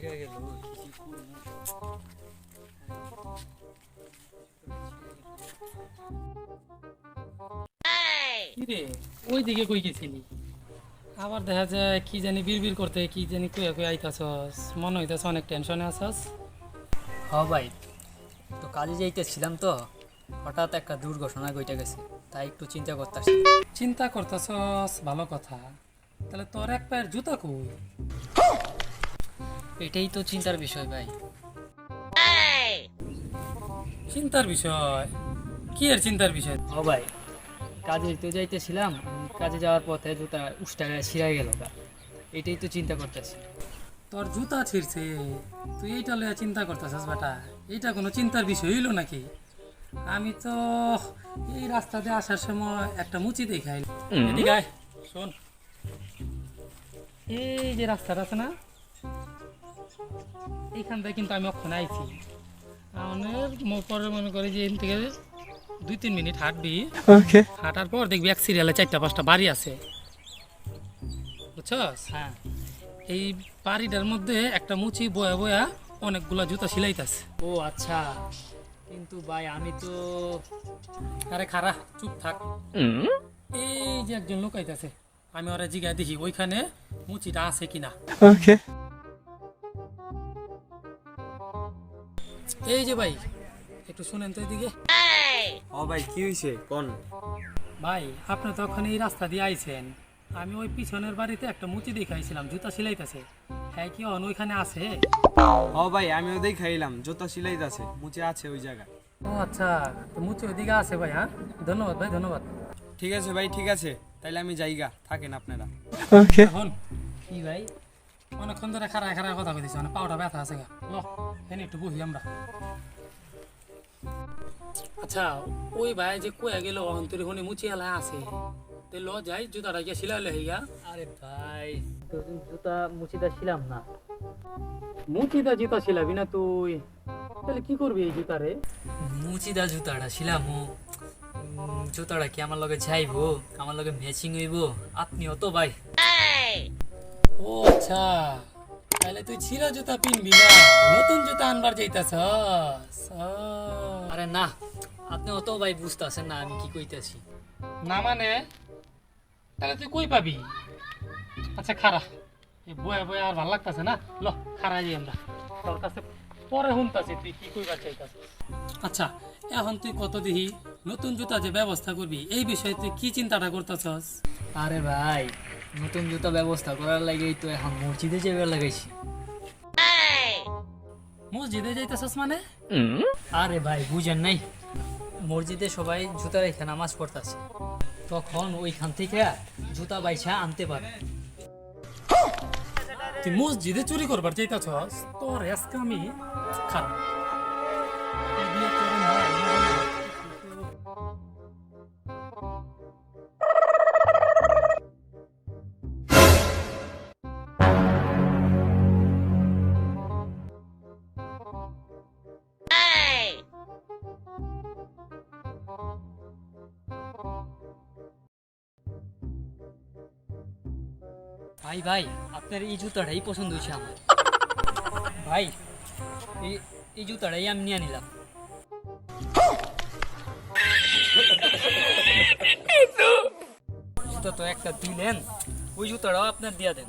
ছিঁড়ে গেল। কিরে? ওই দিকে কই গেছিলি? আবার দেখা যায় কি জানি বিড়বিড় করতে কি জানি কইয়া কই আইতাছস। মনে হইতাছ অনেক টেনশনে আছস। হ ভাই তো কাজে যাইতেছিলাম তো। হঠাৎ একটা দুর্ঘটনা ঘটে গেছে তাই একটু চিন্তা করতেছি। চিন্তা করতেছস ভালো কথা। তাহলে তোর এক পায়ের জুতা কই? এটাই তো চিন্তার বিষয় ভাই। চিন্তার বিষয়? কি আর চিন্তার বিষয়? হ ভাই কাজে তো যাইতেছিলাম কাজে যাওয়ার পথে জুতা উষ্টা গায়ে ছিঁড়ে গেল এটাই তো চিন্তা করতেছি। তোর জুতা ছিঁড়ছে তুই এইটা লইয়া চিন্তা করতেছিস বেটা। এইটা কোনো চিন্তার বিষয় হইল নাকি? আমি তো এই রাস্তাতে আসার সময় একটা মুচি দেখাই। এদিকে শোন। এই যে রাস্তাটা আছে না এইখান থেকে কিন্তু আমি ওখানে আইছি। পরে মনে করি যে এখান থেকে দুই তিন মিনিট হাঁটবি। হাঁটার পর দেখবি এক সিরিয়ালে চারটা পাঁচটা বাড়ি আছে। বুঝছস? হ্যাঁ। এই বাড়িটার মধ্যে একটা মুচি বয়া বয়া অনেকগুলা জুতা সিলাইতাছে। ও আচ্ছা। কিন্তু ভাই আমি তো আরে খারা চুপ থাক। এই যে একজন লোক আইতাছে আমি ওরা জিগায় দেখি ওইখানে মুচিটা আছে কিনা। এই যে ভাই একটু শুনেন তো এদিকে। ও ভাই কি হয়েছে কোন? ভাই আপনি তো ওখানে এই রাস্তা দিয়ে আইছেন। আমি ওই পিছনের বাড়িতে একটা মুচি দেখাইছিলাম জুতা সিলাইতাছে। হ্যাঁ কি অন ওইখানে আছে? ও ভাই আমিও দেখাইলাম জুতা সিলাইতাছে মুচি আছে ওই জায়গায়। ও আচ্ছা তো মুচি ওইদিকে আছে ভাই হ্যাঁ? ধন্যবাদ ভাই ধন্যবাদ। ঠিক আছে ভাই ঠিক আছে তাইলে আমি যাইগা থাকেন আপনারা। এখন? কি ভাই? অনেকক্ষণ ধরে খারায় খারায় কথা কইতেছি মানে পাউটা ব্যথা আছে গা। ল এনে একটু বহি আমরা। আচ্ছা ওই ভাই যে কয়ে গেল অন্তরে হনে মুচি এলা আছে। তে ল যাই জুতাটা গিয়ে সিলাইলে হইয়া আরে ভাই। তো জুতা মুচিটা ছিলাম না। মুচিটা জুতা সিলাবি না তুই। তাহলে কি করবি এই জুতারে মুচিদা জুতাটা উম, জুতাটা কি আমার লগে যাইবো? আমার লগে ম্যাচিং হইব? আপনি অত ভাই। ও আচ্ছা। তাহলে তুই ছিঁড়া জুতা পিনবি না? নতুন জুতা আনবার যাইতাছস আরে না, আপনি অত ভাই বুঝতেছেন না আমি কি কইতাছি। না মানে? তাহলে তুই কই পাবি? আচ্ছা খারা বয়ে বয়া আর ভালো লাগতাছে না? ল খারা যাই আমরা। তোর কাছে পরে শুনতাছি তুই কি কইবার চাইতাছিস? আচ্ছা এখন তুই কত দিহি? নতুন জুতা যে ব্যবস্থা করবি এই বিষয়ে তুই কি চিন্তাটা করতেছস? আরে ভাই নতুন জুতা ব্যবস্থা করার লাগেই তো এখন মসজিদে যাবে লাগাইছি। মসজিদে যাইতেছস মানে? আরে ভাই বুঝেন নাই। মসজিদে সবাই জুতা রেখে নামাজ পড়তেছে। তখন ওইখান থেকে জুতা বাইছা আনতে পারে। তুই মসজিদে চুরি করবার চাইতাছস? তোর আমি খারাপ। ভাই ভাই, আপনার এই জুতাটাই পছন্দ হয়েছে আমার। ভাই, এই জুতাটাই আমি নিয়ে নিলাম। জুতা তো একটা দিলেন, ওই জুতাটাও আপনার দিয়া দেন।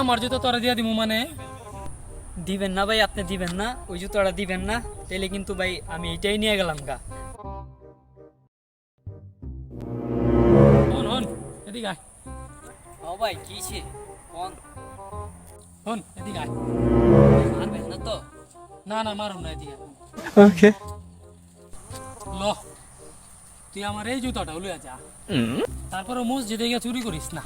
আমার জুতো তোরা দিয়া দিমু মানে? দিবেন না ভাই, আপনি দিবেন না, ওই জুতাটা দিবেন না তাহলে কিন্তু ভাই আমি এটাই নিয়ে গেলাম গা। এদিকে আয় ও ভাই কি ছে কোন? হন এদিকে আয়। মারবেন না তো? না না মারুম না এদিকে। Okay. ল তুই আমার এই জুতাটা লইয়া যা। তারপরে মসজিদে গিয়ে চুরি করিস না।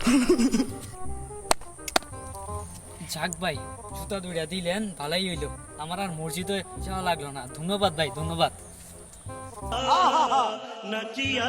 যাক ভাই জুতা দুইটা দিলেন ভালাই হইল। আমার আর মসজিদে যাওয়া লাগল না। ধন্যবাদ ভাই ধন্যবাদ। नचिया